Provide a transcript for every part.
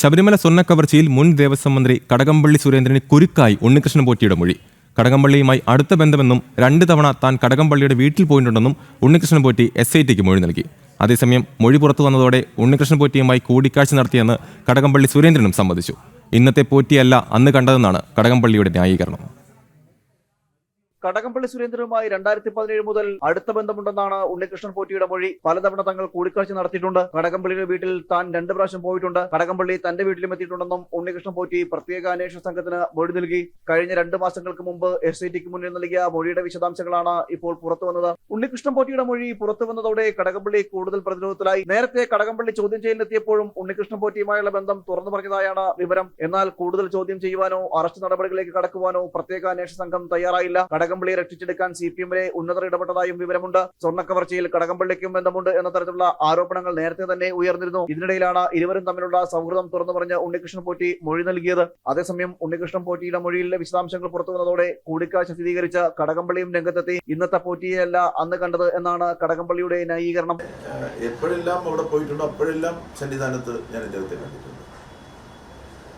ശബരിമല സ്വർണ കവർച്ചയിൽ മുൻ ദേവസ്വം മന്ത്രി കടകംപള്ളി സുരേന്ദ്രന് കുരുക്കായി ഉണ്ണികൃഷ്ണൻ പോറ്റിയുടെ മൊഴി. കടകംപള്ളിയുമായി അടുത്ത ബന്ധമെന്നും രണ്ട് തവണ താൻ കടകംപള്ളിയുടെ വീട്ടിൽ പോയിട്ടുണ്ടെന്നും ഉണ്ണികൃഷ്ണൻ പോറ്റി എസ് ഐ ടിക്ക് മൊഴി നൽകി. അതേസമയം മൊഴി പുറത്തു വന്നതോടെ ഉണ്ണികൃഷ്ണൻ പോറ്റിയുമായി കൂടിക്കാഴ്ച നടത്തിയെന്ന് കടകംപള്ളി സുരേന്ദ്രനും സമ്മതിച്ചു. ഇന്നത്തെ പോറ്റിയല്ല അന്ന് കണ്ടതെന്നാണ് കടകംപള്ളിയുടെ ന്യായീകരണം. കടകംപള്ളി സുരേന്ദ്രനുമായി രണ്ടായിരത്തി പതിനേഴ് മുതൽ അടുത്ത ബന്ധമുണ്ടെന്നാണ് ഉണ്ണികൃഷ്ണൻ പോറ്റിയുടെ മൊഴി. പലതവണ തങ്ങൾ കൂടിക്കാഴ്ച നടത്തിയിട്ടുണ്ട്. കടകംപള്ളിയുടെ വീട്ടിൽ താൻ രണ്ട് പ്രാവശ്യം പോയിട്ടുണ്ട്. കടകംപള്ളി തന്റെ വീട്ടിലും എത്തിയിട്ടുണ്ടെന്നും ഉണ്ണികൃഷ്ണൻ പോറ്റി പ്രത്യേക അന്വേഷണ സംഘത്തിന് മൊഴി നൽകി. കഴിഞ്ഞ രണ്ട് മാസങ്ങൾക്ക് മുമ്പ് എസ് ഐ ടിക്ക് മുന്നിൽ നൽകിയ മൊഴിയുടെ വിശദാംശങ്ങളാണ് ഇപ്പോൾ പുറത്തു വന്നത്. ഉണ്ണികൃഷ്ണൻ പോറ്റിയുടെ മൊഴി പുറത്തു വന്നതോടെ കടകംപള്ളി കൂടുതൽ പ്രതിരോധത്തിലായി. നേരത്തെ കടകംപള്ളി ചോദ്യം ചെയ്യലിനെത്തിയപ്പോഴും ഉണ്ണികൃഷ്ണൻ പോറ്റിയുമായുള്ള ബന്ധം തുറന്നു പറഞ്ഞതായാണ് വിവരം. എന്നാൽ കൂടുതൽ ചോദ്യം ചെയ്യുവാനോ അറസ്റ്റ് നടപടികളിലേക്ക് കടക്കുവാനോ പ്രത്യേക അന്വേഷണ സംഘം തയ്യാറായില്ല. കടകംപള്ളിയെ രക്ഷിച്ചെടുക്കാൻ സി പി എമ്മിലെ ഉന്നതർ ഇടപെട്ടതായും വിവരമുണ്ട്. സ്വർണക്കവർച്ചയിൽ കടകംപള്ളിക്കും ബന്ധമുണ്ട് എന്ന തരത്തിലുള്ള ആരോപണങ്ങൾ നേരത്തെ തന്നെ ഉയർന്നിരുന്നു. ഇതിനിടയിലാണ് ഇരുവരും തമ്മിലുള്ള സൗഹൃദം തുറന്നു പറഞ്ഞ് ഉണ്ണികൃഷ്ണൻ പോറ്റി മൊഴി നൽകിയത്. അതേസമയം ഉണ്ണികൃഷ്ണൻ പോറ്റിയുടെ മൊഴിയിലെ വിശദാംശങ്ങൾ പുറത്തു വന്നതോടെ കൂടിക്കാഴ്ച സ്ഥിരീകരിച്ച കടകംപള്ളിയും രംഗത്തെത്തി. ഇന്നത്തെ പോറ്റിയെയല്ല അന്ന് കണ്ടത് എന്നാണ് കടകംപള്ളിയുടെ ന്യായീകരണം. എപ്പോഴെല്ലാം അവിടെ പോയിട്ടുണ്ടോ അപ്പോഴെല്ലാം സന്നിധാനത്ത് ഞാൻ അദ്ദേഹത്തെ കണ്ടിട്ടുണ്ട്.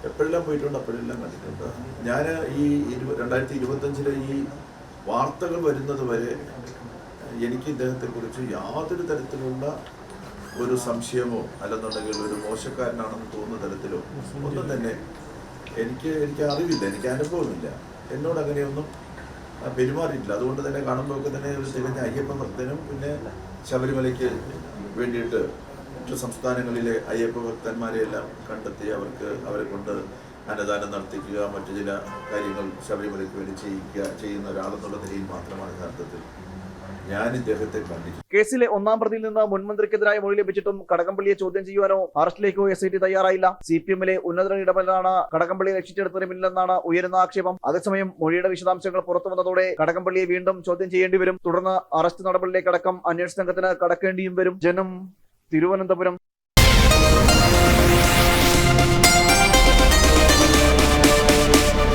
എപ്പോഴെല്ലാം പോയിട്ടുണ്ട് അപ്പോഴെല്ലാം കണ്ടിട്ടുണ്ട്. ഞാൻ ഈ രണ്ടായിരത്തി ഇരുപത്തഞ്ചിലെ ഈ വാർത്തകൾ വരുന്നത് വരെ എനിക്ക് ഇദ്ദേഹത്തെക്കുറിച്ച് യാതൊരു തരത്തിലുള്ള ഒരു സംശയമോ അല്ലെന്നുണ്ടെങ്കിൽ ഒരു മോശക്കാരനാണെന്ന് തോന്നുന്ന തരത്തിലോ ഒന്നും തന്നെ എനിക്ക് എനിക്ക് അറിവില്ല എനിക്ക് അനുഭവമില്ല. എന്നോട് അങ്ങനെയൊന്നും പെരുമാറിയിട്ടില്ല. അതുകൊണ്ട് തന്നെ കാണുമ്പോൾ ഒക്കെ തന്നെ ഒരു തികഞ്ഞ അയ്യപ്പ ഭക്തനും പിന്നെ ശബരിമലയ്ക്ക് വേണ്ടിയിട്ട് മറ്റു സംസ്ഥാനങ്ങളിലെ അയ്യപ്പ ഭക്തന്മാരെയെല്ലാം കണ്ടെത്തി അവർക്ക് അവരെ കൊണ്ട് അന്നദാനം നടത്തിക്കുക മറ്റു ചില കാര്യങ്ങൾ ശബരിമലയ്ക്ക് വേണ്ടി ചെയ്യിക്കുക ചെയ്യുന്ന ഒരാളെന്നുള്ള നിലയിൽ മാത്രമാണ് യഥാർത്ഥത്തിൽ ഞാൻ കേസിലെ ഒന്നാം പ്രതിയിൽ നിന്ന് മുൻമന്ത്രിക്കെതിരായ മൊഴി ലഭിച്ചിട്ടും കടകംപള്ളിയെ ചോദ്യം ചെയ്യുവാനോ അറസ്റ്റിലേക്കോ എസ് ഐ ടി തയ്യാറായില്ല. സി പി എമ്മിലെ ഉന്നത ഇടപെടലാണ് കടകംപള്ളിയെ രക്ഷിച്ചെടുത്തതുമില്ലെന്നാണ് ഉയരുന്ന ആക്ഷേപം. അതേസമയം മൊഴിയുടെ വിശദാംശങ്ങൾ പുറത്തു വന്നതോടെ കടകംപള്ളിയെ വീണ്ടും ചോദ്യം ചെയ്യേണ്ടി വരും. തുടർന്ന് അറസ്റ്റ് നടപടിയിലേക്കടക്കം അന്വേഷണ സംഘത്തിന് കടക്കേണ്ടിയും വരും. ജനം തിരുവനന്തപുരം